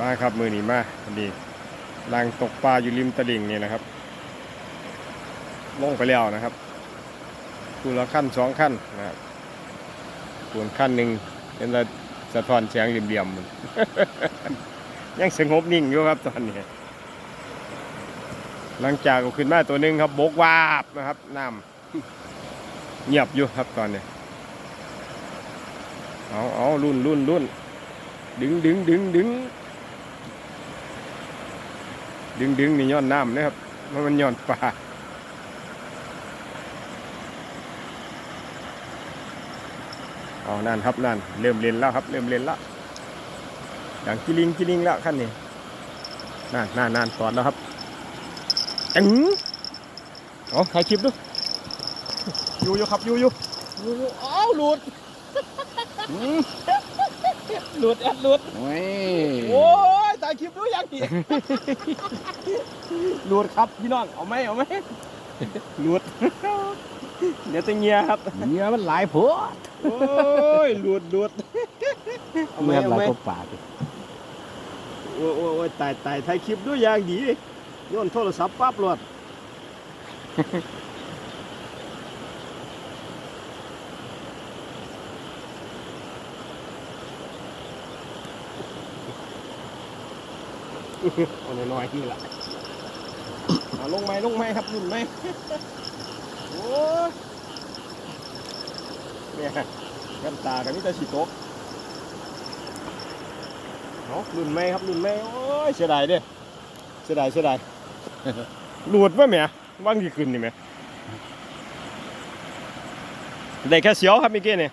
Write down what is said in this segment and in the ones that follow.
มาครับมือหนีมาพอดีลางตกปลาอยู่ริมตลิ่งนี่นะครับ ลงไปแล้วนะครับคูละขั้นสองขั้นนะครับส่วนขั้นหนึ่งเป็นละสะท้อนแสงเหลี่ยมๆมันยังสงบนิ่งอยู่ครับตอนนี้ หลังจากขึ้นมาตัวหนึ่งครับบกวาบนะครับน้ำเงียบอยู่ครับตอนนี้ เอาเอารุ่นรุ่นรุ่นดึงดึงดึงดึงดึงดึงนี่ย้อนน้ำนะครับมันมันย้อนปลาเอานั่นครับนั่นเริ่มเล่นแล้วครับ เริ่มเล่นแล้วอย่างกิลิงกิลิงแล้วขั้นนี้นั่นนั่นนั่นตอดแล้วครับจังเอาถ่ายคลิปดูอยู่อยู่ครับอยู่อยู่อยู่อยู่อ้าวหลุด หลุดแอดหลุดโอ้ยโอ้ยถ่ายคลิปดูยังอีกหลุดครับพี่น้องเอาไหมเอาไหมหลุดเดี๋ยวจะเงียครับเนื้อมันหลายผัวโอ้ยหลุดหลุดเอาไหมเนื้อเอาหลายไหมกว่าปากอีกโอ้ยโอ้ยโอ้ยตายตายถ่ายคลิปดูอย่างดีโยนโทรศัพท์ปั๊บหลด เอาน้อยๆนี่แหละเอาลงไหมลงไหมครับลุ่นไหมโอ้ยเนี่ยกันตากันนี่แต่สีตกเอาะลุ่นไหมครับลุ่นไหมโอ้ยเสียดายเด้เสียดายเสียดายหลุดวะแม่ว่างที่ขึ้นนี่แม่ได้แค่เสียวครับเมื่อกี้นี่ย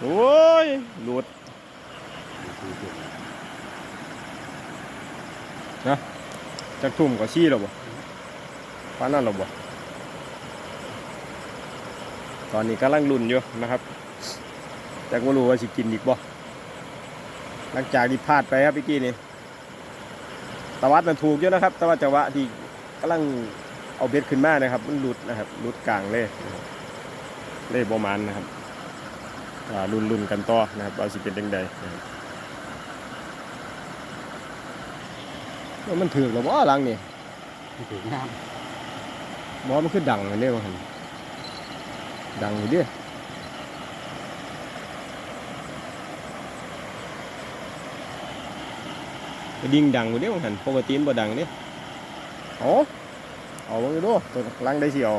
โอ้ยหลุด จักทุ่มก็ชี้แล้วบ่ปานนั้นแล้วบ่ตอนนี้กำลังลุ้นอยู่นะครับ แต่ก็รู้ว่าสิกินอีกบ่หลังจากที่พลาดไปครับเมื่อกี้นี่ตะวัดมันถูกอยู่นะครับ แต่ว่าจังหวะที่กำลังเอาเบ็ดขึ้นมานะครับ มันหลุดนะครับหลุดกลางเลยเลยบ่มันนะครับอ่าลุ้นลุ้นๆกันต่อนะครับว่าสิเป็นจังใดนะครับ แล้วมันถือกแล้วบ่หลังนี่ถึงน้หมอมันคือดังอันนี้ว่าหั่นดังอยู่เดิดิ่งดังอยู่เดิว่าหั่นปกติมันบ่ดังเดิเอาเอาเบิ่งดูตัวหลังได้สิเอา